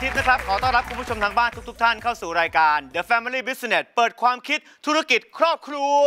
นกำธรทิตย์นะครับ ขอต้อนรับคุณผู้ชมทางบ้านทุกๆท่านเข้าสู่รายการ The Family Business เปิดความคิดธุรกิจครอบครัว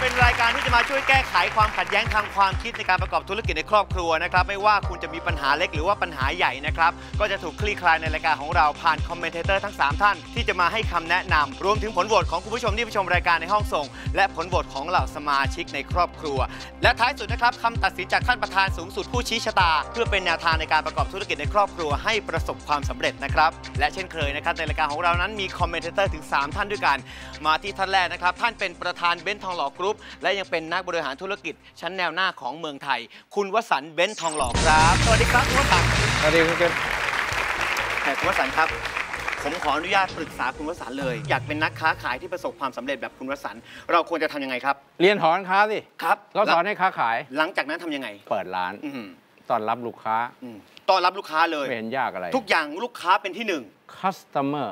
เป็นรายการที่จะมาช่วยแก้ไขความขัดแย้งทางความคิดในการประกอบธุรกิจในครอบครัวนะครับ ไม่ว่าคุณจะมีปัญหาเล็กหรือว่าปัญหาใหญ่นะครับ ก็จะถูกคลี่คลายในรายการของเราผ่านคอมเมนเตอร์ทั้ง 3 ท่าน ที่จะมาให้คำแนะนำรวมถึงผลโหวตของคุณผู้ชมที่ไปชมรายการในห้องส่ง และผลโหวตของเหล่าสมาชิกในครอบครัว และท้ายสุดนะครับคำตัดสินจากท่านประธานสูงสุดผู้ชี้ชะตา เพื่อเป็นแนวทางในการประกอบธุรกิจในครอบครัวให้ประสบความสำเร็จนะครับและเช่นเคยนะครับในรายการของเรานั้นมีคอมเมนเตอร์ถึง 3 ท่านด้วยกัน มาที่ท่านแรกนะครับท่านเป็นประธานเบนทองหล่อกรุ๊ปและยังเป็นนักบริหารธุรกิจ ชั้นแนวหน้าของเมืองไทย คุณวสันต์เบนซ์ทองหล่อครับ สวัสดีครับคุณวสันต์สวัสดีคุณเกศแต่คุณวสันต์ครับ ผมขออนุญาตปรึกษาคุณวสันต์เลย อยากเป็นนักค้าขายที่ประสบความสำเร็จแบบคุณวสันต์เราควรจะทำยังไงครับ เรียนหอการค้าสิครับเขาสอนให้ค้าขาย หลังจากนั้นทำยังไง เปิดร้านอืมต้อนรับลูกค้าอืมต้อนรับลูกค้าเลย ไม่เห็นยากอะไร ทุกอย่างลูกค้าเป็นที่หนึ่ง customer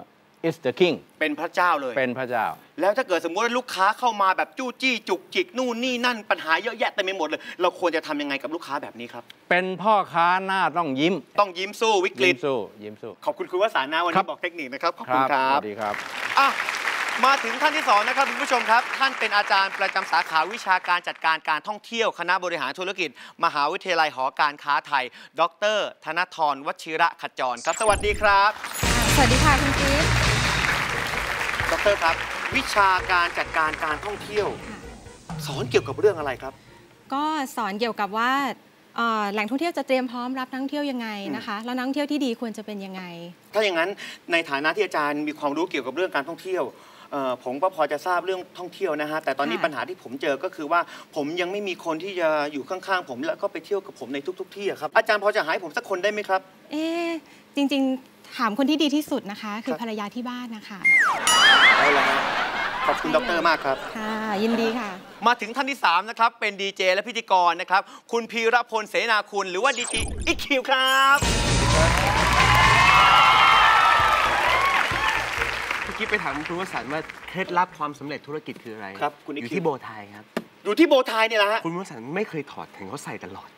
is the king เป็นพระเจ้าเลย เป็นพระเจ้า แล้วถ้าเกิดสมมติว่าลูกค้าเข้ามาแบบจู้จี้จุกจิกนู่นนี่นั่นปัญหาเยอะแยะเต็มไปหมดเลย เราควรจะทำยังไงกับลูกค้าแบบนี้ครับ เป็นพ่อค้าหน้าต้องยิ้ม ต้องยิ้มสู้วิกฤยิ้ตมสู้ยิ้มสู้ ขอบคุณคุณวสานาวันครันี้บบอกเทคนิคนะครับ ขอบคุณคสรับวัสดีครับอะมาถึงท่านที่สองนะครับคุณผู้ชมครับ ท่านเป็นอาจารย์ประจำสาขาวิชาการจัดการการท่องเที่ยวคณะบริหารธุรกิจ มหาวิทยาลัยหอการค้าไทย ดร ธนทรวชิระขจรครับ สวัสดีครับ สวัสดีค่ะคุณกิ๊ฟ ดรครับ วิชาการจัดการการท่องเที่ยว สอนเกี่ยวกับเรื่องอะไรครับ ก็สอนเกี่ยวกับว่าเอ่อแหล่งท่องเที่ยวจะเตรียมพร้อมรับนักท่องเที่ยวยังไงนะคะแล้วนักท่องเที่ยวที่ดีควรจะเป็นยังไง ถ้าอย่างนั้นในฐานะที่อาจารย์มีความรู้เกี่ยวกับเรื่องการท่องเที่ยวเอ่อผมก็พอจะทราบเรื่องท่องเที่ยวนะฮะแต่ตอนนี้ค่ะปัญหาที่ผมเจอก็คือว่า ผมยังไม่มีคนที่จะอยู่ข้างๆ ผมแล้วก็ไปเที่ยวกับผมในทุก ๆ ที่อะครับอาจารย์พอจะหายผมสักคนได้ไหมครับ เอ๊ะจริง ๆ ถามคนที่ดีที่สุดนะคะ คืคอรับภรรยาที่บ้านนะคะ เอาละฮะขอบคุณดรมากครับ ค่ะ ยินดีค่ะ มาถึงท่านที่ 3 นะครับ เป็นดีเจและพิธีกรนะครับ คุณพีรพลเสนาคุณ หรือว่าดีจีอีคิวครับเมื่อกี้ไปถามคุณวสันต์ว่าเคล็ดลับความสำเร็จธุรกิจคืออะไรครับคุณออียู่คิวที่โบไทยครับ อยู่ที่โบไทยเนี่ยแหละฮะ คุณวสันต์ไม่เคยถอดถึงเขาใส่ตลอด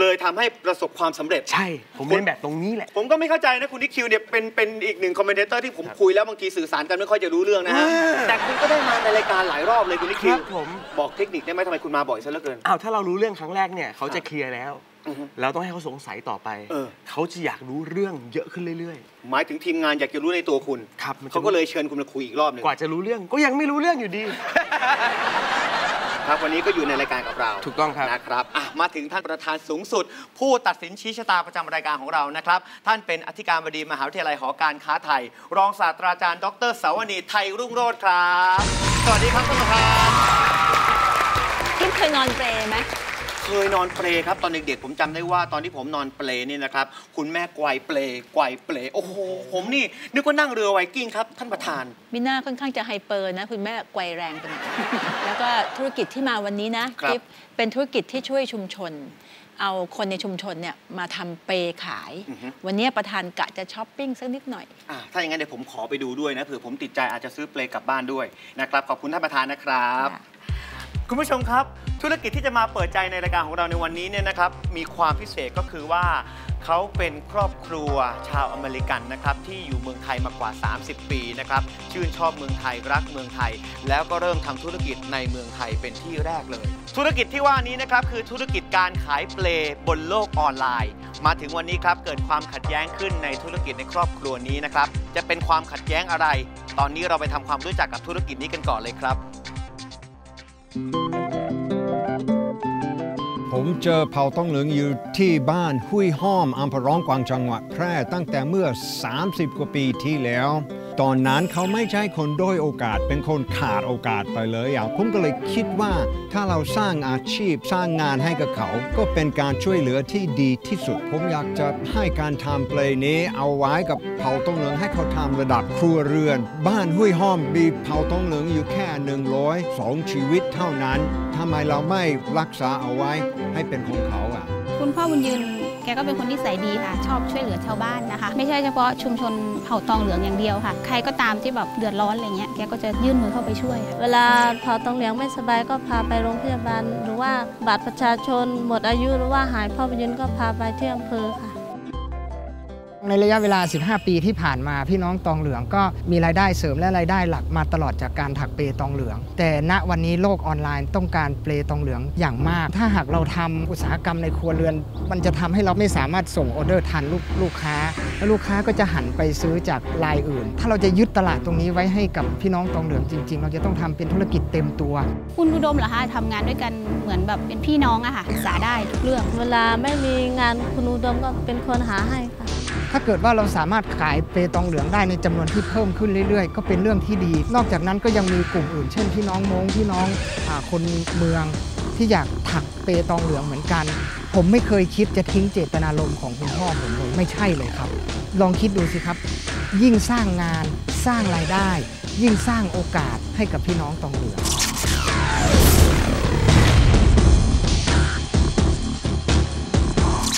เลยทำให้ประสบความสำเร็จ ใช่ ผมเรียนแบบตรงนี้แหละ ผมก็ไม่เข้าใจนะ คุณนิคิวเนี่ยเป็นเป็นอีกหนึ่งคอมเมนเตอร์ที่ผมคุยแล้วบางทีสื่อสารกันไม่ค่อยจะรู้เรื่องนะฮะอ่าแต่คุณก็ได้มาในรายการหลายรอบเลยคุณนิคิควรับผมบอกเทคนิคได้ไหมทำไมคุณมาบ่อยซะเหลือเกินอ้าวถ้าเรารู้เรื่องครั้งแรกเนี่ยเขาจะเคลียร์แล้วอือฮึเราต้องให้เขาสงสัยต่อไปเออเขาจะอยากรู้เรื่องเยอะขึ้นเรื่อยหมายถึงทีมงานอยากจะรู้ในตัวคุณ ครับมันจะเขาก็เลยเชิญคุณมาคุยอีกรอบหนึ่งๆกว่าจะรู้เรื่องก็ยังไม่รู้เรื่องอยู่ดี ครับวันนี้ก็อยู่ในรายการกับเราถูกต้องครับนะครับอะมาถึงท่านประธานสูงสุด ผู้ตัดสินชี้ชะตาประจำรายการของเรานะครับ ท่านเป็นอธิการบดีมหาวิทยาลัยหอการค้าไทย รองศาสตราจารย์ ดรสาวนีไทยรุ่งโรจน์ครับ สวัสดีครับท่านประธานกิ๊บเคยนอนเปรไหม เคยนอนเปลครับ ตอนเด็กๆผมจำได้ว่าตอนที่ผมนอนเปลนี่นะครับ คุณแม่ไกวเปลไกวเปลโอ้โห ผมนี่นึกว่านั่งเรือไวกิ้งครับท่านประธาน มิน่าค่อนข้างจะไฮเปอร์นะ คุณแม่ไกวแรงไปหน่อย แล้วก็ธุรกิจที่มาวันนี้นะครับ กิ๊บเป็นธุรกิจที่ช่วยชุมชน เอาคนในชุมชนเนี่ยมาทำเปรขาย อือฮึ วันนี้ประธานกะจะช้อปปิ้งสักนิดหน่อย อะถ้าอย่างนั้นเดี๋ยวผมขอไปดูด้วยนะเผื่อผมติดใจอาจจะซื้อเปลกลับบ้านด้วยนะครับ ขอบคุณท่านประธานนะครับ ค่ะ คุณผู้ชมครับ ธุรกิจที่จะมาเปิดใจในรายการของเราในวันนี้เนี่ยนะครับ มีความพิเศษก็คือว่าเขาเป็นครอบครัวชาวอเมริกันนะครับที่อยู่เมืองไทยมากว่า 30 ปีนะครับชื่นชอบเมืองไทยรักเมืองไทย แล้วก็เริ่มทำธุรกิจในเมืองไทยเป็นที่แรกเลย ธุรกิจที่ว่านี้นะครับคือธุรกิจการขายเปลบนโลกออนไลน์ มาถึงวันนี้ครับเกิดความขัดแย้งขึ้นในธุรกิจในครอบครัวนี้นะครับจะเป็นความขัดแย้งอะไร ตอนนี้เราไปทำความรู้จักกับธุรกิจนี้กันก่อนเลยครับ ผมเจอเผ่าต้องเหลืองอยู่ที่บ้าน ห้วยห้อมอำเภอร้องกวางจังหวัดแพร่ตั้งแต่เมื่อ 30 กว่าปีที่แล้ว ตอนนั้นเขาไม่ใช่คนด้อยโอกาส เป็นคนขาดโอกาสไปเลยอะผมก็เลยคิดว่าถ้าเราสร้างอาชีพสร้างงานให้กับเขา ก็เป็นการช่วยเหลือที่ดีที่สุด ผมอยากจะให้การทำเพลงนี้เอาไว้กับเผ่าต้องเหลืองให้เขาทำระดับครัวเรือน บ้านห้วยห้อมมีเผ่าต้องเหลืองอยู่แค่102ชีวิตเท่านั้นทำไมเราไม่รักษาเอาไว้ให้เป็นของเขาอะ คุณพ่อบุญยืน แกก็เป็นคนที่ใส่ดีค่ะ ชอบช่วยเหลือชาวบ้านนะคะ ไม่ใช่เฉพาะชุมชนเผ่าตองเหลืองอย่างเดียวค่ะ ใครก็ตามที่แบบเดือดร้อนอะไรเงี้ยแกก็จะยื่นมือเข้าไปช่วย เวลาเผ่าตองเหลืองไม่สบายก็พาไปโรงพยาบาล หรือว่าบัตรประชาชนหมดอายุหรือว่าหายพ่อไปยืนก็พาไปที่อำเภอค่ะ ในระยะเวลา 15 ปีที่ผ่านมาพี่น้องตองเหลืองก็มีรายได้เสริมและรายได้หลักมาตลอดจากการถักเปตองเหลือง แต่ณวันนี้โลกออนไลน์ต้องการเปลตองเหลืองอย่างมาก ถ้าหากเราทำอุตสาหกรรมในครัวเรือน มันจะทำให้เราไม่สามารถส่งออเดอร์ทันลูกลูกค้า แล้วลูกค้าก็จะหันไปซื้อจากรายอื่น ถ้าเราจะยึดตลาดตรงนี้ไว้ให้กับพี่น้องตองเหลืองจริง ๆ เราจะต้องทำเป็นธุรกิจเต็มตัว คุณอุดมเหรอคะทำงานด้วยกันเหมือนแบบเป็นพี่น้องอะค่ะปรึกษาได้ทุกเรื่อง เวลาไม่มีงานคุณอุดมก็เป็นคนหาให้ค่ะ ถ้าเกิดว่าเราสามารถขายเปตองเหลืองได้ในจำนวนที่เพิ่มขึ้นเรื่อยๆ ก็เป็นเรื่องที่ดี นอกจากนั้นก็ยังมีกลุ่มอื่น เช่นพี่น้องมงพี่น้องอคนเมืองที่อยากถักเปตองเหลืองเหมือนกัน ผมไม่เคยคิดจะทิ้งเจตนารมณ์ของคุณพ่อผมเลยไม่ใช่เลยครับ ลองคิดดูสิครับ ยิ่งสร้างงานสร้างรายได้ ยิ่งสร้างโอกาสให้กับพี่น้องตองเหลือง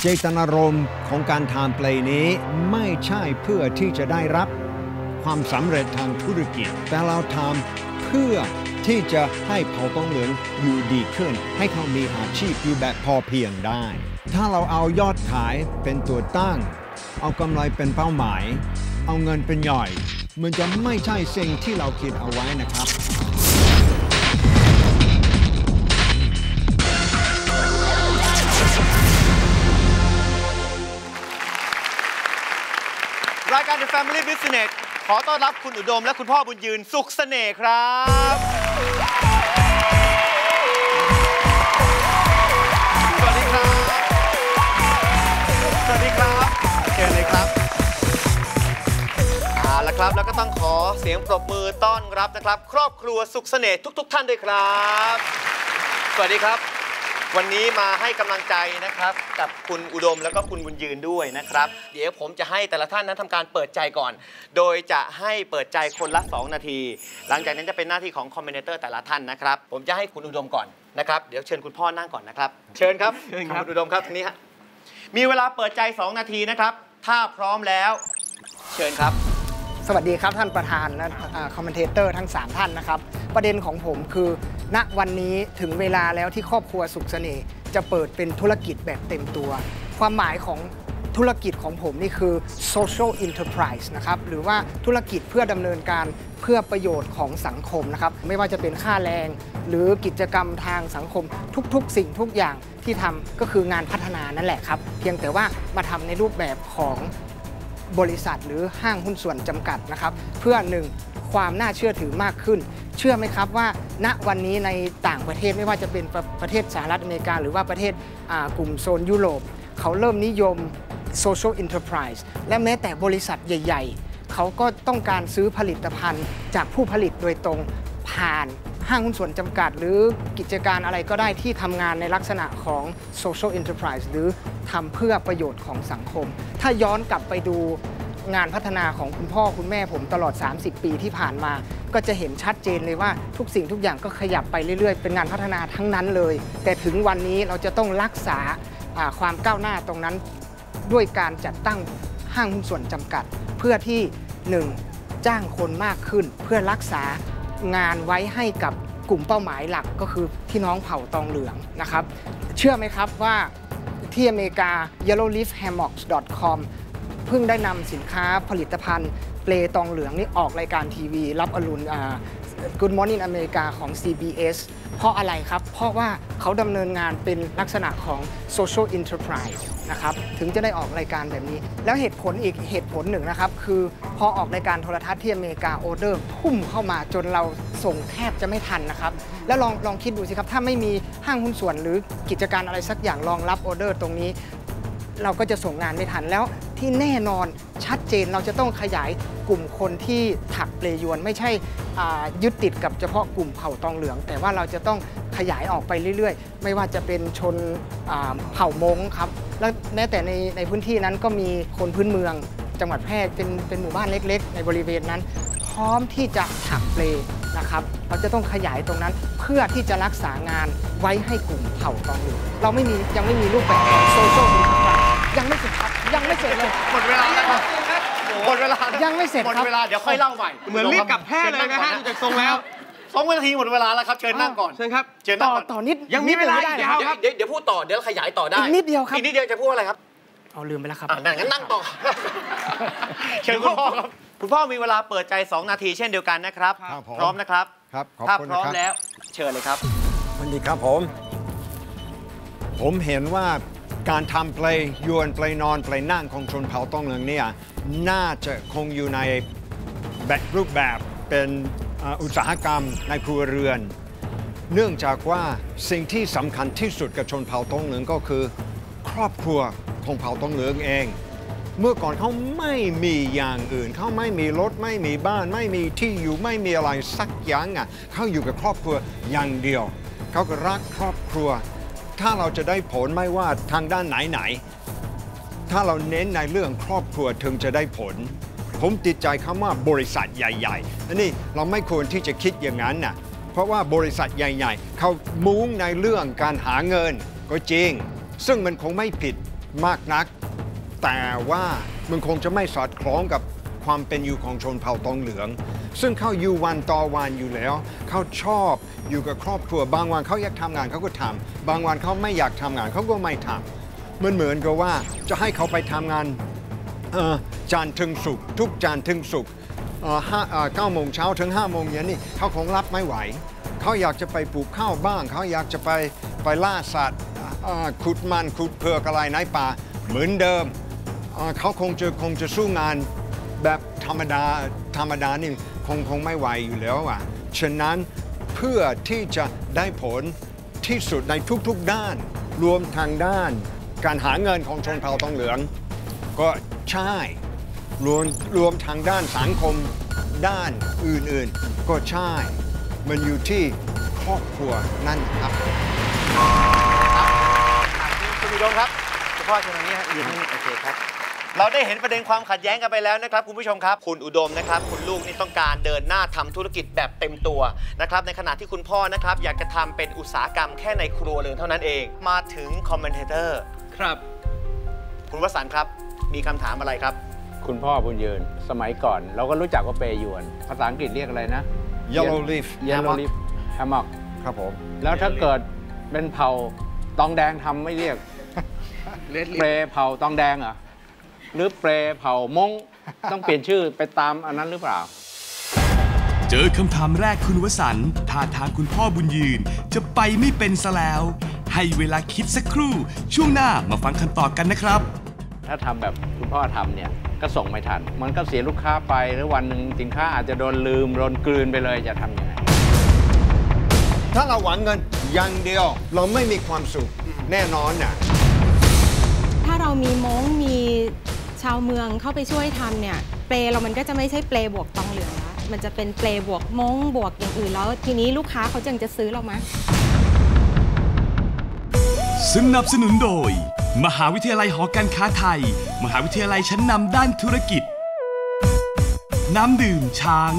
เจตนารมณ์ของการทำเพลงนี้ไม่ใช่เพื่อที่จะได้รับความสำเร็จทางธุรกิจ แต่เราทำเพื่อที่จะให้เผ่าต้องเหลืองอยู่ดีขึ้น ให้เขามีอาชีพอยู่แบบพอเพียงได้ ถ้าเราเอายอดขายเป็นตัวตั้ง เอากำไรเป็นเป้าหมาย เอาเงินเป็นหญ่มันจะไม่ใช่สิ่งที่เราคิดเอาไว้นะครับ Family Business ขอต้อนรับคุณอุดมและคุณพ่อบุญยืนสุขเสน่ห์ครับ สวัสดีครับ สวัสดีครับเชิญเลยครับเอาละครับ แล้วก็ต้องขอเสียงปรบมือต้อนรับนะครับ ครอบครัวสุขเสน่ห์ทุก ๆ ท่านด้วยครับ สวัสดีครับ วันนี้มาให้กำลังใจนะครับ กับคุณอุดมแล้วก็คุณบุญยืนด้วยนะครับ เดี๋ยวผมจะให้แต่ละท่านนั้นทำการเปิดใจก่อน โดยจะให้เปิดใจคนละ 2 นาที หลังจากนั้นจะเป็นหน้าที่ของคอมเมนเตอร์แต่ละท่านนะครับ ผมจะให้คุณอุดมก่อนนะครับ เดี๋ยวเชิญคุณพ่อนั่งก่อนนะครับ เชิญครับเชิญครับ ณอุดมครับทางนี้ฮะมีเวลาเปิดใจ 2 นาทีนะครับ ถ้าพร้อมแล้ว เชิญครับ สวัสดีครับท่านประธานและคอมเมนเตอร์ทั้ง 3 ท่านนะครับ ประเด็นของผมคือ ณวันนี้ถึงเวลาแล้วที่ครอบครัวสุขเสน่ห์จะเปิดเป็นธุรกิจแบบเต็มตัว ความหมายของธุรกิจของผมนี่คือ social enterprise นะครับ หรือว่าธุรกิจเพื่อดำเนินการเพื่อประโยชน์ของสังคมนะครับ ไม่ว่าจะเป็นค่าแรง หรือกิจกรรมทางสังคมทุกๆ สิ่งทุกอย่างที่ทำก็คืองานพัฒนานั่นแหละครับ เพียงแต่ว่ามาทำในรูปแบบของบริษัทหรือห้างหุ้นส่วนจำกัดนะครับ เพื่อหนึ่ง ความน่าเชื่อถือมากขึ้น เชื่อไหมครับว่า ณวันนี้ในต่างประเทศไม่ว่าจะเป็นประประเทศสหรัฐอเมริกา หรือว่าประเทศกลุ่มโซนยุโรป เขาเริ่มนิยม social enterprise และแม้แต่บริษัทใหญ่ ๆ เขาก็ต้องการซื้อผลิตภัณฑ์ จากผู้ผลิตโดยตรงผ่านห้างหุ้นส่วนจำกัด หรือกิจการอะไรก็ได้ที่ทำงานในลักษณะของ social enterprise หรือทำเพื่อประโยชน์ของสังคม ถ้าย้อนกลับไปดู งานพัฒนาของคุณพ่อคุณแม่ผมตลอด 30 ปีที่ผ่านมา ก็จะเห็นชัดเจนเลยว่าทุกสิ่งทุกอย่างก็ขยับไปเรื่อยๆ เป็นงานพัฒนาทั้งนั้นเลย แต่ถึงวันนี้เราจะต้องรักษาความก้าวหน้าตรงนั้น ด้วยการจัดตั้งห้างหุ้นส่วนจำกัด เพื่อที่ 1. จ้างคนมากขึ้น เพื่อรักษางานไว้ให้กับกลุ่มเป้าหมายหลักก็คือพี่น้องเผ่าตองเหลืองนะครับ เชื่อไหมครับว่าที่อเมริกา yellowleafhammocks.com เพิ่งได้นำสินค้าผลิตภัณฑ์เปลตองเหลืองนี่ออกรายการทีวี รับอรุณอ่า Good Morning อเมริกาของ CBS เพราะอะไรครับ เพราะว่าเขาดำเนินงานเป็นลักษณะของ Social Enterprise นะครับ ถึงจะได้ออกรายการแบบนี้ แล้วเหตุผลอีกเหตุผลหนึ่งนะครับ คือพอออกรายการโทรทัศน์ที่อเมริกาออเดอร์พุ่มเข้ามาจนเราส่งแทบจะไม่ทันนะครับ แล้วลองลองคิดดูสิครับ ถ้าไม่มีห้างหุ้นส่วนหรือกิจการอะไรสักอย่างรองรับออเดอร์ตรงนี้ เราก็จะส่งงานไม่ทันแล้วที่แน่นอนชัดเจนเราจะต้องขยายกลุ่มคนที่ถักเปลยวน ไม่ใช่ยึดติดกับเฉพาะกลุ่มเผ่าตองเหลือง แต่ว่าเราจะต้องขยายออกไปเรื่อยๆ ไม่ว่าจะเป็นชนเผ่ามงครับแล้วแม้แต่ในในพื้นที่นั้นก็มีคนพื้นเมือง จังหวัดแพร่เป็นเป็นหมู่บ้านเล็ก ๆ ในบริเวณนั้น พร้อมที่จะถักเปลนะครับเราจะต้องขยายตรงนั้นเพื่อที่จะรักษางานไว้ให้กลุ่มเผ่าตองเหลืองเราไม่มียังไม่มีรูปแบบของโซเชียลมีเดี ยยังไม่เสร็จครับยังไม่เสร็จเลยหมดเวลาแล้วครับหมดเวลายังไม่เสร็จหมดครับเวลาเดี๋ยวค่อยเล่าใหม่เหมือนรีบกลับแพร่เลยนะฮะดูจากทรงแล้วสองนาทีหมดเวลาแล้วครับเชิญนั่งก่อนเชิญครับเชิญนั่ต่งอก่อนต่อนิดยังมีเวลานิดดีอีกไม่ได้ยาวนะครับเดี๋ยวเดี๋ยวพูดต่อเดี๋ยวขยายต่อได้อีกนิดเดียวครับอีกนิดเดียวจะพูดอะไรครับเอาลืมไปแล้วครับอ่านั่งงั้นนั่งต่อเชิญคุณพ่อครับคุณพ่อมีเวลาเปิดใจ 2 นาทีเช่นเดียวกันนะครับครับผมพร้อมนะครับครับขอบถ้าคุณพร้อมนะครับแล้ว เชิญเลยครับสวัสดีครับผม ผมเห็นว่า การทำเพลงยวนเพลงนอนเพลงนั่งของชนเผ่าต้องเหลืองเนี่ยน่าจะคงอยู่ในแบบรูปแบบเป็นอุตสาหกรรมในครัวเรือน เนื่องจากว่าสิ่งที่สำคัญที่สุดกับชนเผ่าต้องเหลืองก็คือ ครอบครัวของเผ่าต้องเหลืองเอง เมื่อก่อนเขาไม่มีอย่างอื่น เขาไม่มีรถไม่มีบ้าน ไม่มีที่อยู่ไม่มีอะไรสักอย่างอะเขาอยู่กับครอบครัวอย่างเดียว เขาก็รักครอบครัว ถ้าเราจะได้ผลไม่ว่าทางด้านไหนไหนๆถ้าเราเน้นในเรื่องครอบครัวถึงจะได้ผล ผมติดใจคำว่าบริษัทใหญ่ๆ อันนี้เราไม่ควรที่จะคิดอย่างนั้นน่ะเพราะว่าบริษัทใหญ่ ๆ เขามุ่งในเรื่องการหาเงินก็จริง ซึ่งมันคงไม่ผิดมากนัก แต่ว่ามันคงจะไม่สอดคล้องกับ ความเป็นอยู่ของชนเผ่าตองเหลือง ซึ่งเขาอยู่วันต่อวันอยู่แล้ว เขาชอบอยู่กับครอบครัวบางวันเขาอยากทำงานเขาก็ทำบางวันเขาไม่อยากทำงานเขาก็ไม่ทำมันเหมือนกับว่าจะให้เขาไปทำงานจันถึงศุกทุกจันถึงศุกเอ่อห้าเก้าโมงเช้าถึงห้าโมงเย็นนี่เขาคงรับไม่ไหว เขาอยากจะไปปลูกข้าวบ้าง เขาอยากจะไปไปล่าสัตว์ขุดมันขุดเผือกอะไรในป่าเหมือนเดิม เขาคงจะคงจะสู้งาน แบบธรรมดาธรรมดานี่คงคงไม่ไหวอยู่แล้วอะฉะนั้นเพื่อที่จะได้ผลที่สุดในทุกๆด้าน รวมทางด้าน การหาเงินของชนเผ่าทองเหลือง ก็ใช่รวมรวมทางด้านสังคมด้านอื่นๆ ก็ใช่ มันอยู่ที่ครอบครัวนั่นครับคุณอุดมครับคุณพ่อเชิญตรงนี้ฮะยืนนี่โอเคครับ เราได้เห็นประเด็นความขัดแย้งกันไปแล้วนะครับคุณผู้ชมครับ คุณอุดมนะครับ คุณลูกนี่ต้องการเดินหน้าทำธุรกิจแบบเต็มตัวนะครับในขณะที่คุณพ่อนะครับ อยากจะทำเป็นอุตสาหกรรมแค่ในครัวเรือนเท่านั้นเอง มาถึงคอมเมนเตอร์ครับ คุณวสันต์ครับมีคำถามอะไรครับ คุณพ่อบุญยืนสมัยก่อน เราก็รู้จักว่าเปยวนภาษาอังกฤษเรียกอะไรนะ Yellow leaf Yellow hammock leaf hammock ครับผม แล้วถ้าเกิดเป็นเผาตองแดงทำไม่เรียกเลดลิเปรเผาตองแดงเหรอ หรือเปรเผามงต้องเปลี่ยนชื่อไปตามอันนั้นหรือเปล่า เจอคำถามแรกคุณวสันต์ท่าทางคุณพ่อบุญยืนจะไปไม่เป็นซะแล้ว ให้เวลาคิดสักครู่ ช่วงหน้ามาฟังคำตอบกันนะครับ ถ้าทำแบบคุณพ่อทำเนี่ยก็ส่งไม่ทัน มันก็เสียลูกค้าไปหรือวันหนึ่งสินค้าอาจจะโดนลืมโดนกลืนไปเลยจะทำยังไง ถ้าเราหวังเงินอย่างเดียว เราไม่มีความสุขแน่นอนน่ะ ถ้าเรามีม้งมี ชาวเมืองเข้าไปช่วยทำเนี่ยเปลเรามันก็จะไม่ใช่เปลบวกตองเหลืองละมันจะเป็นเปลบวกม้งบวกอย่างอื่นแล้วทีนี้ลูกค้าเขาจึงจะซื้อเราไหมสนับสนุนโดย มหาวิทยาลัยหอการค้าไทย มหาวิทยาลัยชั้นนำด้านธุรกิจ น้ำดื่มช้าง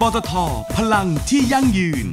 ปตทพลังที่ยั่งยืน